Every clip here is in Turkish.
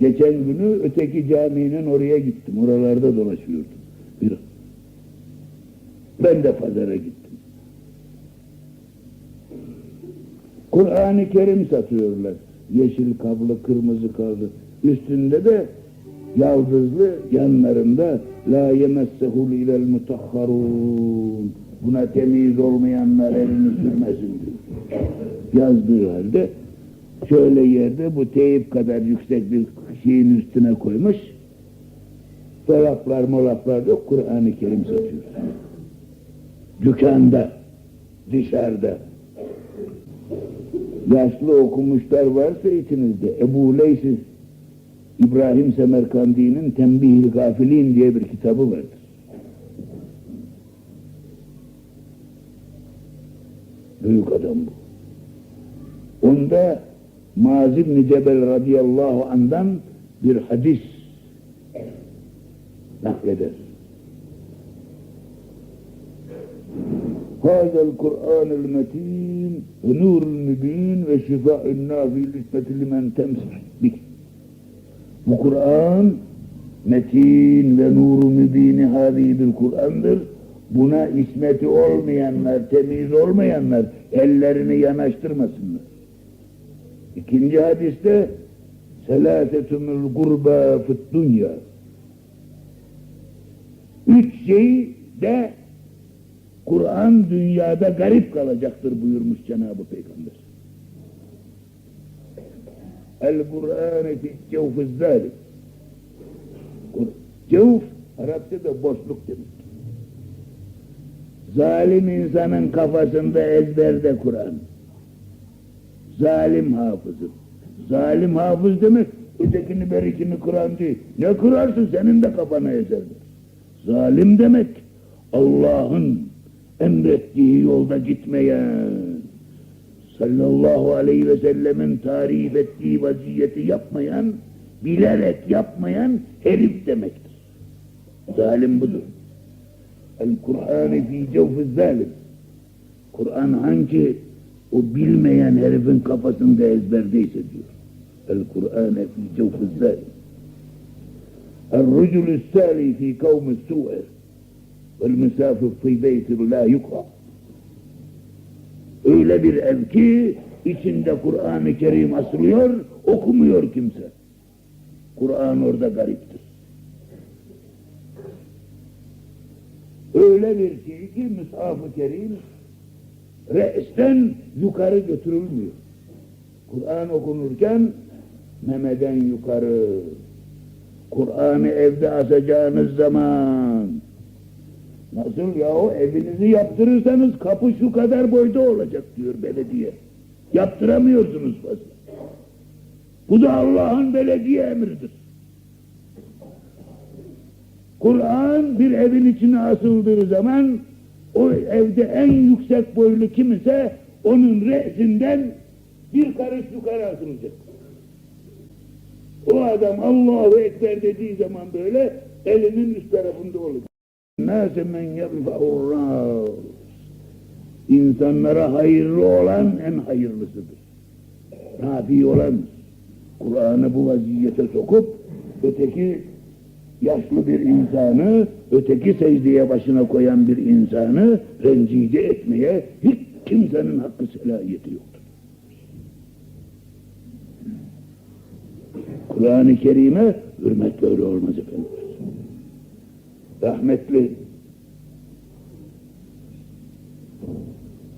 Geçen günü öteki caminin oraya gittim. Oralarda dolaşıyordum. Bir ben de pazara gittim. Kur'an-ı Kerim satıyorlar. Yeşil kablı, kırmızı kablı. Üstünde de yaldızlı yanlarında la yemessehul ilel mutahharun. Buna temiz olmayanlar elini sürmesin diyor. Yazdığı halde şöyle yerde bu teyip kadar yüksek bir şeyin üstüne koymuş. Dolaplar molaplar yok Kur'an-ı Kerim satıyor. Dükkanda, dışarıda. Yaşlı okumuşlar varsa içinizde Ebu Leys İbrahim Semerkandi'nin Tembih-i Gafilin diye bir kitabı vardır. Büyük adam bu. Onda Mazim ibn Cebel radıyallahu andan bir hadis nakleder. هذا القرآن المتين ونور المبين وشفاء النافي لحكمة لمن تمسك به Bu Kur'an metin ve nuru mübini hadi bir Kur'an'dır. Buna ismeti olmayanlar, temiz olmayanlar ellerini yanaştırmasınlar. İkinci hadiste selâsetumul gurba fıt dünya. Üç şey de Kur'an dünyada garip kalacaktır buyurmuş Cenab-ı Peygamber. El-Kur'an fi cevfiz zalim. Cevf, Arapçada boşluk demek. Zalim insanın kafasında ezberde Kur'an. Zalim hafızı. Zalim hafız demek, ötekini berikini Kur'an değil. Ne kurarsın senin de kafana ezerdir. Zalim demek, Allah'ın emrettiği yolda gitmeyen, sallallahu aleyhi ve sellemin tarif ettiği vaziyeti yapmayan, bilerek yapmayan herif demektir. Zalim budur. El-Kur'an fi cevfiz zalim. Kur'an hangi o bilmeyen herifin kafasında ezberdeyse diyor. El-Kur'an fi cevfiz zalim. El-Rucul Sali fi kavmi su'er. Vel-Misafir fi beytir la yukra. Öyle bir ev ki içinde Kur'an-ı Kerim asılıyor, okumuyor kimse. Kur'an orada gariptir. Öyle bir şey ki Müshaf-ı Kerim reisten yukarı götürülmüyor. Kur'an okunurken memeden yukarı. Kur'an'ı evde asacağınız zaman nasıl ya o evinizi yaptırırsanız kapı şu kadar boyda olacak diyor belediye. Yaptıramıyorsunuz fazla. Bu da Allah'ın belediye emridir. Kur'an bir evin içine asıldığı zaman o evde en yüksek boylu kim ise onun re'sinden bir karış yukarı asılacak. O adam Allahu Ekber dediği zaman böyle elinin üst tarafında olacak. Nâse men yenfa'ur râs. İnsanlara hayırlı olan en hayırlısıdır. Nafi olan Kur'an'ı bu vaziyete sokup öteki yaşlı bir insanı, öteki secdeye başına koyan bir insanı rencide etmeye hiç kimsenin hakkı selahiyeti yoktur. Kur'an-ı Kerim'e hürmet böyle olmaz efendim. Rahmetli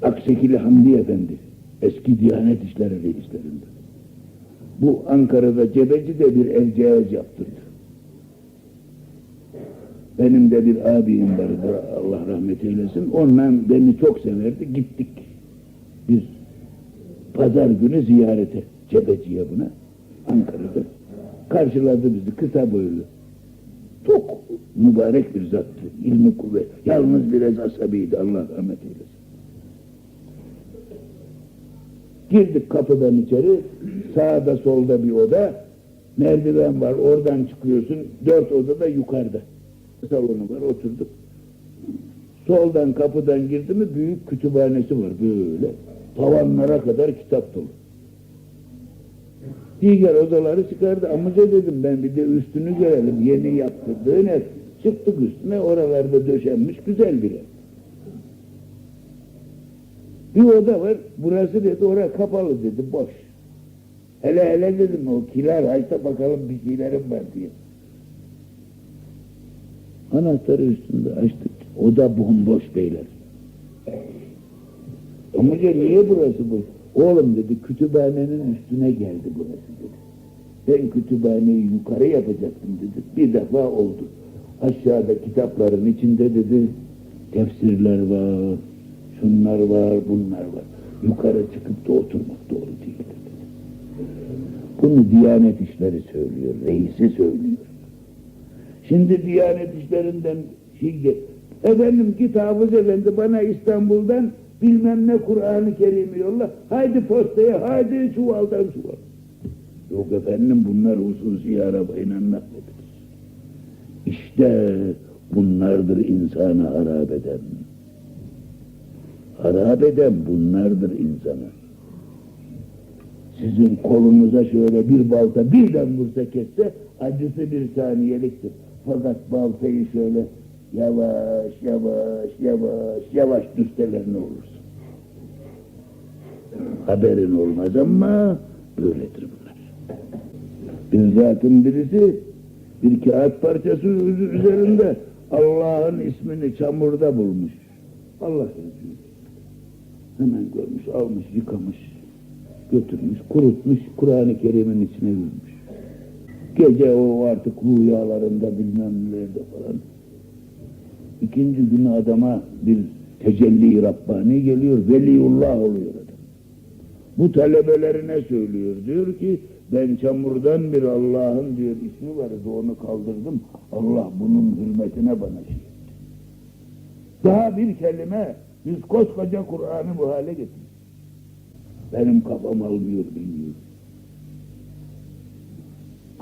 Aksekili Hamdi Efendi, eski Diyanet İşleri reislerinden. Bu Ankara'da Cebeci'de bir evcihaz yaptırdı. Benim de bir abim vardı, Allah rahmet eylesin. Ondan beni çok severdi, gittik. Biz pazar günü ziyarete, Cebeci'ye buna, Ankara'da. Karşıladı bizi, kısa boylu. Çok mübarek bir zattı, ilmi kuvvet. Yalnız biraz asabiydi, Allah rahmet eylesin. Girdik kapıdan içeri, sağda solda bir oda, merdiven var, oradan çıkıyorsun, dört oda da yukarıda. Salonu var, oturduk. Soldan kapıdan girdi mi büyük kütüphanesi var böyle. Tavanlara kadar kitap dolu. Diğer odaları çıkardı. Amca dedim ben bir de üstünü görelim. Yeni yaptırdığın ev. Çıktık üstüne oralarda döşenmiş güzel bir ev. Bir oda var. Burası dedi oraya kapalı dedi. Boş. Hele hele dedim o kiler açta bakalım bir şeylerim var diye. Anahtarı üstünde açtık. Oda bomboş beyler. Amca niye burası boş? Oğlum dedi kütüphanenin üstüne geldi burası dedi. Ben kütüphaneyi yukarı yapacaktım dedi. Bir defa oldu. Aşağıda kitapların içinde dedi tefsirler var, şunlar var, bunlar var. Yukarı çıkıp da oturmak doğru değil dedi. Bunu Diyanet İşleri söylüyor, reisi söylüyor. Şimdi Diyanet İşlerinden gel- Efendim git Hafız Efendi bana İstanbul'dan bilmem ne Kur'an-ı Kerim'i yolla. Haydi postaya, haydi çuvaldan çuval. Yok efendim bunlar hususi arabayla nakledilir. İşte bunlardır insanı harap eden. Harap eden bunlardır insanı. Sizin kolunuza şöyle bir balta birden vursa kesse acısı bir saniyeliktir. Fakat baltayı şöyle yavaş yavaş yavaş yavaş düşseler ne olursun. Haberin olmaz ama böyledir bunlar. Bir zatın birisi bir kağıt parçası üz- üzerinde Allah'ın ismini çamurda bulmuş. Allah yazıyor. Hemen görmüş, almış, yıkamış, götürmüş, kurutmuş, Kur'an-ı Kerim'in içine yürümüş. Gece o artık rüyalarında bilmem nelerde falan. İkinci günü adama bir tecelli Rabbani geliyor, veliullah oluyor adam. Bu talebelerine söylüyor, diyor ki ben çamurdan bir Allah'ın diyor ismi vardı onu kaldırdım. Allah bunun hürmetine bana şey etti. Daha bir kelime biz koskoca Kur'an'ı bu hale getirdik. Benim kafam almıyor bilmiyor.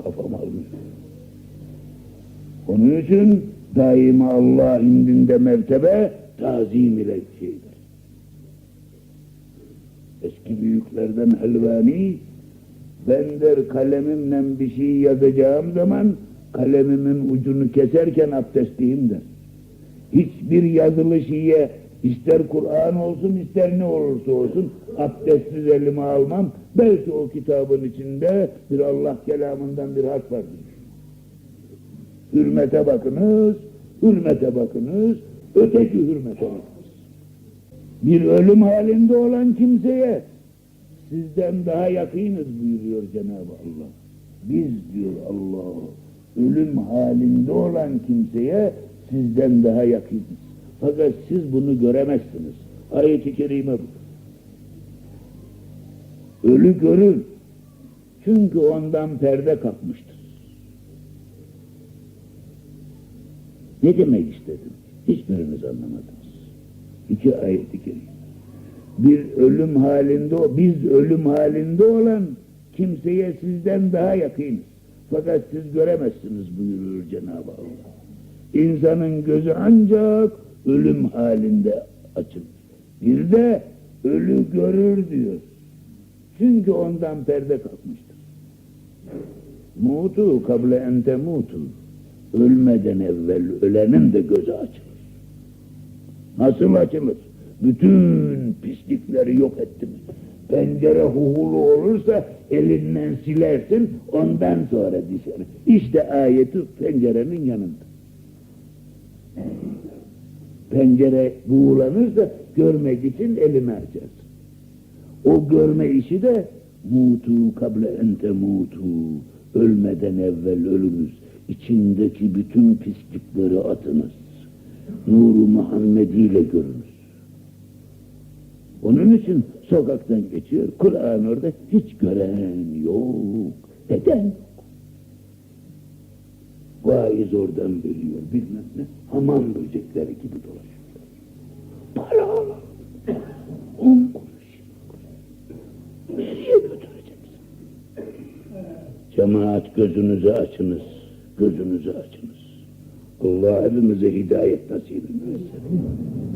Kafam almıyor. Onun için daima Allah indinde mertebe tazim ile şeydir. Eski büyüklerden Helvani ben der kalemimle bir şey yazacağım zaman kalemimin ucunu keserken abdestliyim der. Hiçbir yazılı şeye ister Kur'an olsun ister ne olursa olsun abdestsiz elime almam. Belki o kitabın içinde bir Allah kelamından bir harf vardır. Hürmete bakınız, hürmete bakınız, öteki hürmete bakınız. Bir ölüm halinde olan kimseye sizden daha yakınız buyuruyor Cenab-ı Allah. Biz diyor Allah, ölüm halinde olan kimseye sizden daha yakınız. Fakat siz bunu göremezsiniz. Ayet-i Kerime bu. Ölü görür. Çünkü ondan perde kalkmıştır. Ne demek istedim? Hiçbiriniz anlamadınız. İki ayet-i. Bir ölüm halinde, biz ölüm halinde olan kimseye sizden daha yakınız. Fakat siz göremezsiniz buyuruyor Cenab-ı Allah. İnsanın gözü ancak ölüm halinde açılır. Bir de ölü görür diyor. Çünkü ondan perde kalkmıştır. Mutu kable ente mutu. Ölmeden evvel ölenin de gözü açılır. Nasıl açılır? Bütün pislikleri yok ettim. Pencere huhulu olursa elinden silersin ondan sonra dışarı. İşte ayeti pencerenin yanında. Pencere buğulanırsa görmek için elini açarsın. O görme işi de mutu kable ente mutu ölmeden evvel ölünüz. İçindeki bütün pislikleri atınız. Nuru Muhammedi ile görünüz. Onun için sokaktan geçiyor. Kur'an orada hiç gören yok. Neden? Vaiz oradan veriyor bilmem ne. Hamam böcekleri gibi dolaşıyorlar. Para Cemaat gözünüzü açınız. Gözünüzü açınız. Allah hepimize hidayet nasip etsin.